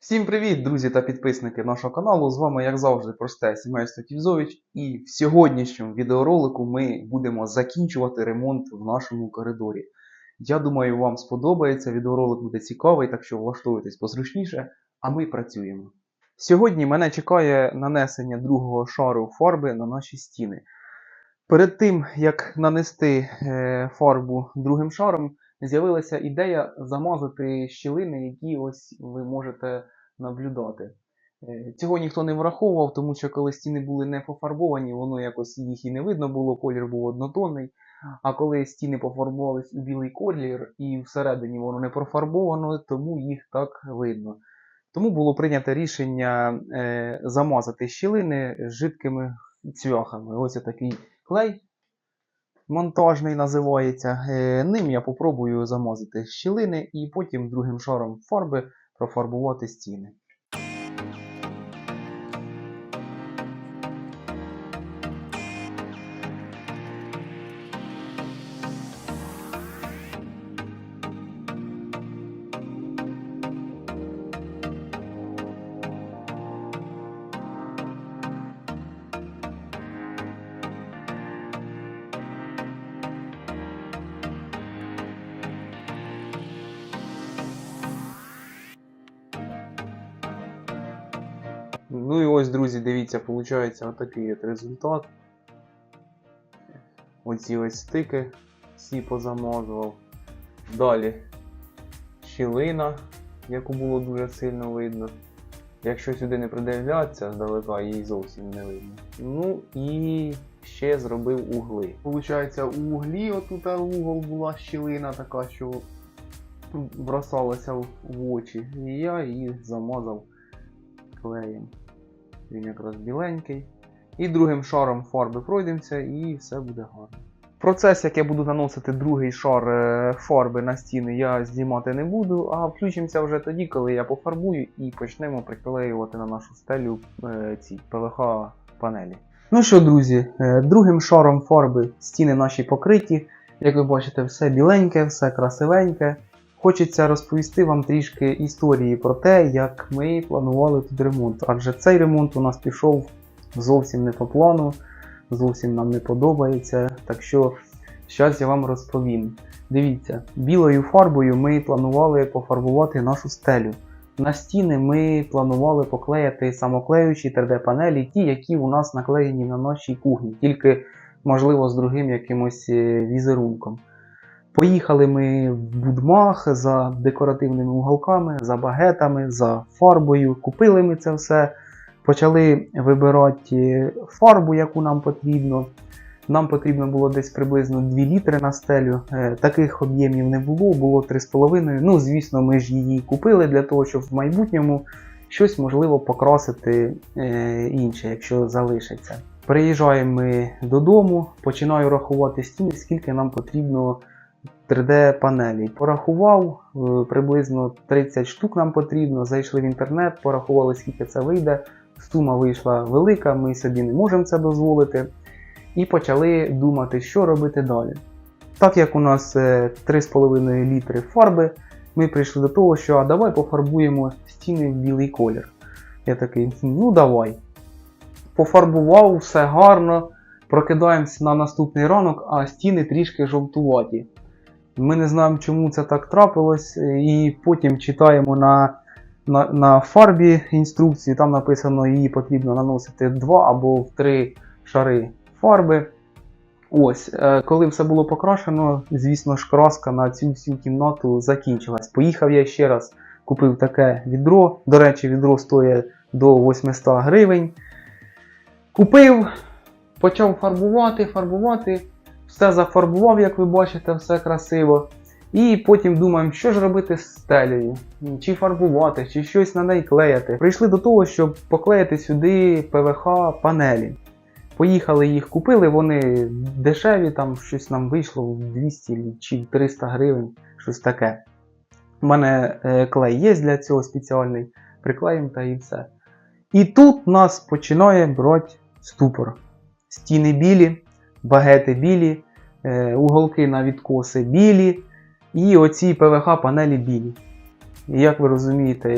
Всім привіт, друзі та підписники нашого каналу. З вами, як завжди, просте сімейство Ківзович. І в сьогоднішньому відеоролику ми будемо закінчувати ремонт в нашому коридорі. Я думаю, вам сподобається. Відеоролик буде цікавий, так що влаштовуйтесь позручніше, а ми працюємо. Сьогодні мене чекає нанесення другого шару фарби на наші стіни. Перед тим, як нанести е, фарбу другим шаром, з'явилася ідея замазати щілини, які ось ви можете наблюдати. Е, Цього ніхто не враховував, тому що коли стіни були не пофарбовані, воно якось їх і не видно було, колір був однотонний. А коли стіни пофарбувались у білий колір і всередині воно не профарбовано, тому їх так видно. Тому було прийнято рішення е, замазати щілини жидкими цвяхами. Ось такий клей монтажний називається. Е, Ним я попробую замазати щілини і потім другим шаром фарби профарбувати стіни. Ну і ось, друзі, дивіться, виходить отакий от результат. Оці ось стики всі позамазував. Далі щілина, яку було дуже сильно видно. Якщо сюди не придивлятися здалека, її зовсім не видно. Ну і ще зробив угли. Получається, у углі отут угол була щілина така, що бросалася в очі. І я її замазав клеєм. Він якраз біленький. І другим шаром фарби пройдемося і все буде гарно. Процес, як я буду наносити другий шар е, фарби на стіни, я знімати не буду, а включимося вже тоді, коли я пофарбую і почнемо приклеювати на нашу стелю е, ці ПВХ панелі. Ну що, друзі, е, другим шаром фарби стіни наші покриті. Як ви бачите, все біленьке, все красивеньке. Хочеться розповісти вам трішки історії про те, як ми планували тут ремонт. Адже цей ремонт у нас пішов зовсім не по плану, зовсім нам не подобається. Так що зараз я вам розповім. Дивіться, білою фарбою ми планували пофарбувати нашу стелю. На стіни ми планували поклеїти самоклеючі 3D-панелі, ті, які у нас наклеєні на нашій кухні, тільки, можливо, з другим якимось е, візерунком. Поїхали ми в Будмах за декоративними уголками, за багетами, за фарбою. Купили ми це все, почали вибирати фарбу, яку нам потрібно. Нам потрібно було десь приблизно 2 літри на стелю. Е, Таких об'ємів не було, було 3,5. Ну, звісно, ми ж її купили для того, щоб в майбутньому щось можливо покрасити е, інше, якщо залишиться. Приїжджаємо ми додому, починаю рахувати стіни, скільки нам потрібно 3D-панелі. Порахував, е, приблизно 30 штук нам потрібно. Зайшли в інтернет, порахували, скільки це вийде. Сума вийшла велика, ми собі не можемо це дозволити. І почали думати, що робити далі. Так як у нас е, 3,5 літри фарби, ми прийшли до того, що а давай пофарбуємо стіни в білий колір. Я такий, ну давай. Пофарбував, все гарно. Прокидаємося на наступний ранок, а стіни трішки жовтуваті. Ми не знаємо, чому це так трапилось, і потім читаємо на, на, на фарбі інструкції, там написано, її потрібно наносити в 2 або в 3 шари фарби. Ось, е, коли все було покрашено, звісно ж, краска на цю всю кімнату закінчилась. Поїхав я ще раз, купив таке відро. До речі, відро стоїть до 800 гривень. Купив, почав фарбувати, фарбувати. Все зафарбував, як ви бачите, все красиво. І потім думаємо, що ж робити з стелею, чи фарбувати, чи щось на неї клеїти. Прийшли до того, щоб поклеїти сюди ПВХ панелі. Поїхали їх купили, вони дешеві, там щось нам вийшло в 200 чи 300 гривень, щось таке. У мене е, клей є для цього спеціальний, приклеїмо та і все. І тут нас починає брати ступор. Стіни білі, багети білі, е, уголки на відкоси білі, і оці ПВХ панелі білі. Як ви розумієте,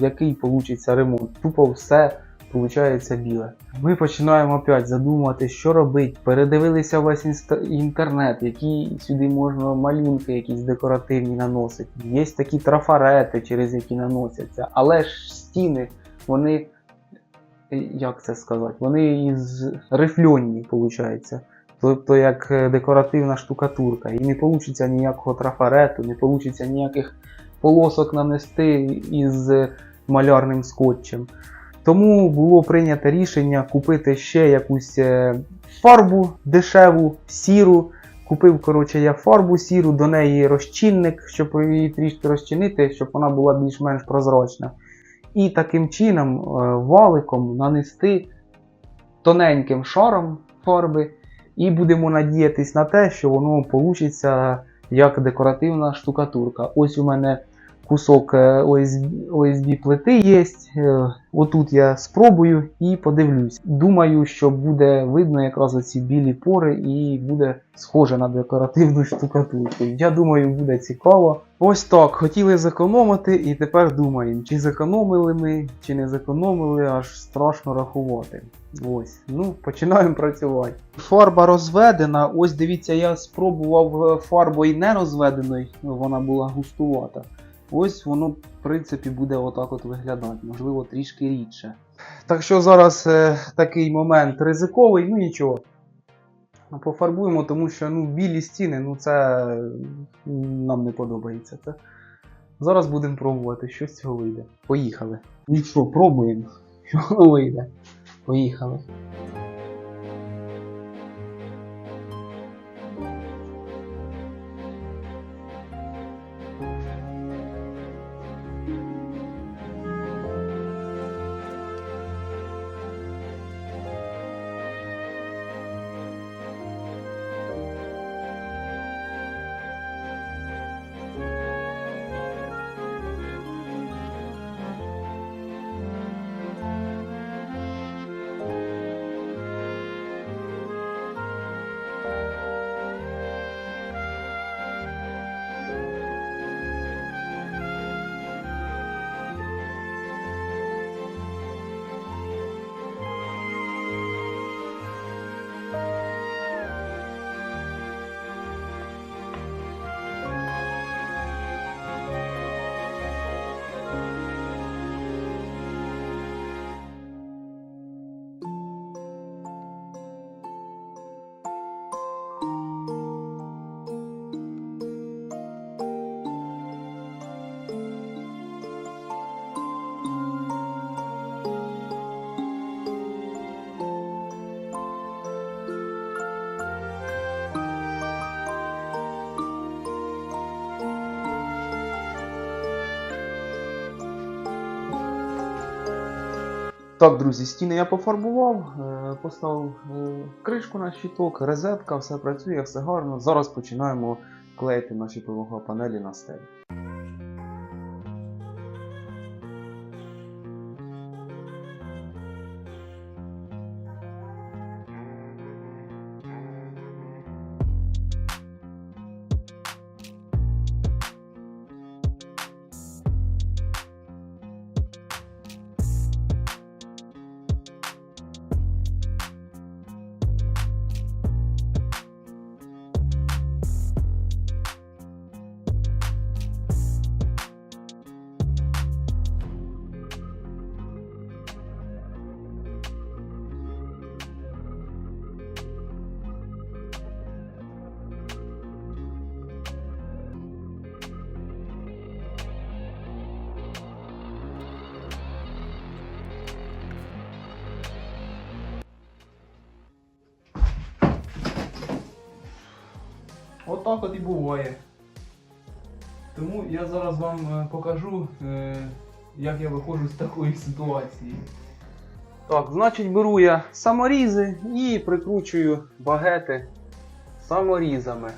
який получиться ремонт? Тупо все виходить біле. Ми починаємо опять задумувати, що робити. Передивилися весь інтернет, які сюди можна малюнки якісь декоративні наносити. Є такі трафарети, через які наносяться. Але ж стіни, вони. е, Як це сказати? Вони із рифльонні, виходить. Тобто як е, декоративна штукатурка. І не вийде ніякого трафарету, не вийде ніяких полосок нанести із е, малярним скотчем. Тому було прийнято рішення купити ще якусь е, фарбу дешеву, сіру. Купив, коротше, я фарбу сіру, до неї розчинник, щоб її трішки розчинити, щоб вона була більш-менш прозрачна. І таким чином валиком нанести тоненьким шаром фарби, і будемо надіятись на те, що воно вийде як декоративна штукатурка. Ось у мене кусок е, ОСБ, ОСБ плити є. Е, Отут я спробую і подивлюсь. Думаю, що буде видно якраз оці білі пори і буде схоже на декоративну штукатурку. Я думаю, буде цікаво. Ось так, хотіли зекономити, і тепер думаємо, чи зекономили ми, чи не зекономили, аж страшно рахувати. Ось, ну, починаємо працювати. Фарба розведена. Ось дивіться, я спробував е, фарбою не розведеною, вона була густувата. Ось воно, в принципі, буде отак от виглядати, можливо, трішки рідше. Так що зараз е, такий момент ризиковий, ну нічого. Пофарбуємо, тому що ну, білі стіни, ну це нам не подобається. Це. Зараз будемо пробувати, що з цього вийде. Поїхали. Ну що, пробуємо, що воно вийде. Поїхали. Так, друзі, стіни я пофарбував, е, поставив е, кришку на щиток, розетка, все працює, все гарно. Зараз починаємо клеїти наші ПВГ панелі на стелі. Отак от і буває. Тому я зараз вам е, покажу, е, як я виходжу з такої ситуації. Так, значить беру я саморізи і прикручую багети саморізами.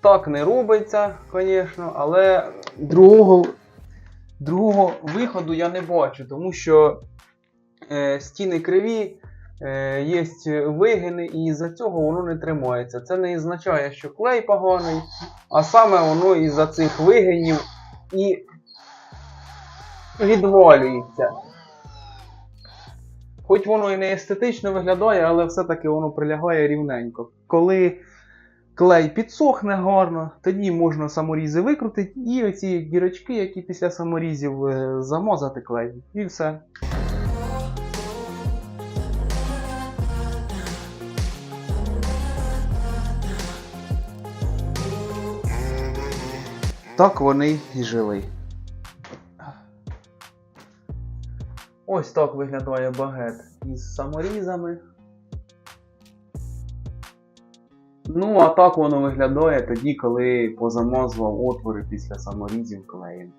Так не робиться, звісно, але другого, другого виходу я не бачу, тому що е, стіни криві, є вигини, і із-за цього воно не тримається. Це не означає, що клей поганий, а саме воно із-за цих вигинів і відвалюється. Хоч воно і не естетично виглядає, але все-таки воно прилягає рівненько. Коли клей підсохне гарно, тоді можна саморізи викрутити і оці дірочки, які після саморізів е, замазати клеєм. І все. Так вони і жили. Ось так виглядає багет із саморізами. Ну, а так воно виглядає тоді, коли позамазував отвори після саморізів клеєм.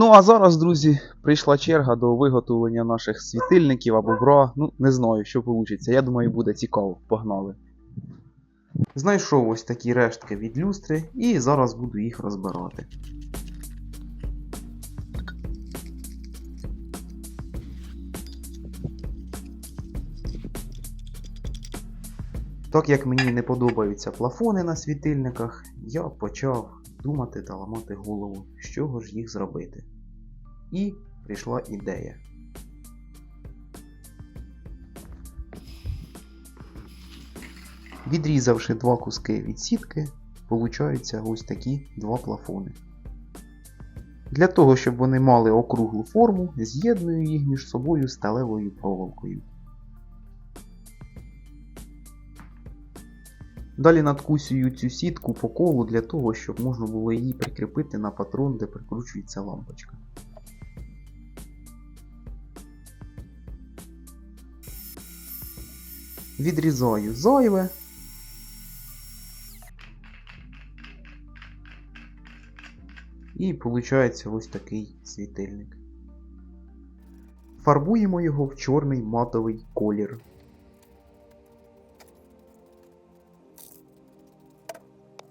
Ну а зараз, друзі, прийшла черга до виготовлення наших світильників або бра. Ну, не знаю, що вийде. Я думаю, буде цікаво. Погнали. Знайшов ось такі рештки від люстри і зараз буду їх розбирати. Так як мені не подобаються плафони на світильниках, я почав думати та ламати голову, з чого ж їх зробити. І прийшла ідея. Відрізавши два куски від сітки, получаються ось такі два плафони. Для того, щоб вони мали округлу форму, з'єдную їх між собою сталевою проволокою. Далі надкусюю цю сітку по колу для того, щоб можна було її прикріпити на патрон, де прикручується лампочка. Відрізаю зайве. І виходить ось такий світильник. Фарбуємо його в чорний матовий колір.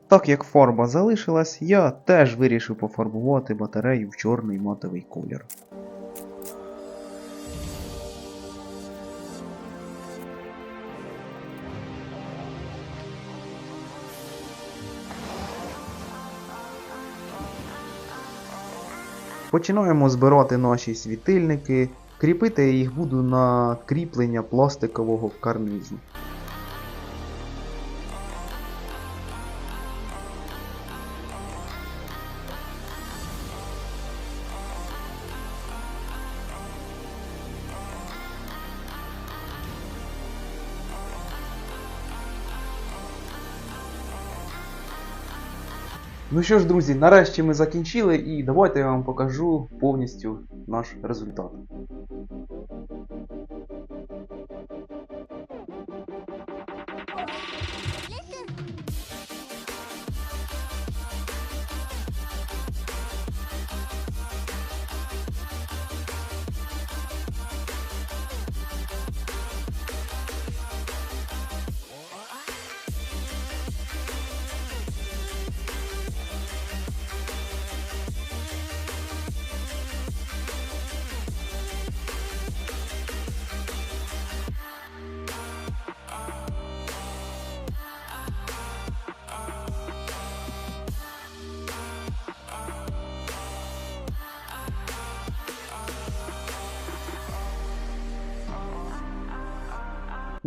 Так як фарба залишилась, я теж вирішив пофарбувати батарею в чорний матовий колір. Починаємо збирати наші світильники. Кріпити їх буду на кріплення пластикового карнизу. Ну що ж, друзі, нарешті ми закінчили і давайте я вам покажу повністю наш результат.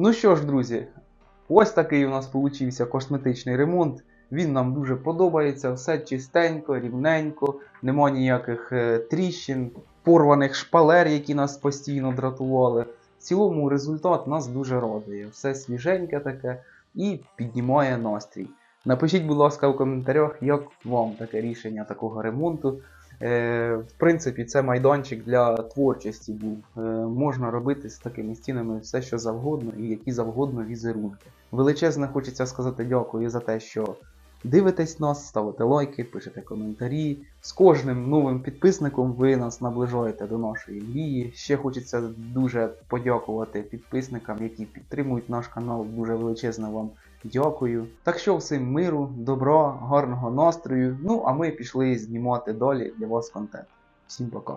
Ну що ж, друзі, ось такий у нас получився косметичний ремонт. Він нам дуже подобається, все чистенько, рівненько, нема ніяких е, тріщин, порваних шпалер, які нас постійно дратували. В цілому результат нас дуже радує. Все свіженьке таке і піднімає настрій. Напишіть, будь ласка, в коментарях, як вам таке рішення такого ремонту. Е, в принципі, це майданчик для творчості був. Е, можна робити з такими стінами все, що завгодно, і які завгодно візерунки. Величезне хочеться сказати дякую за те, що дивитесь нас, ставите лайки, пишете коментарі. З кожним новим підписником ви нас наближаєте до нашої мрії. Ще хочеться дуже подякувати підписникам, які підтримують наш канал. Дуже величезне вам дякую. Так що всім миру, добро, гарного настрою. Ну а ми пішли знімати долі для вас контент. Всім пока.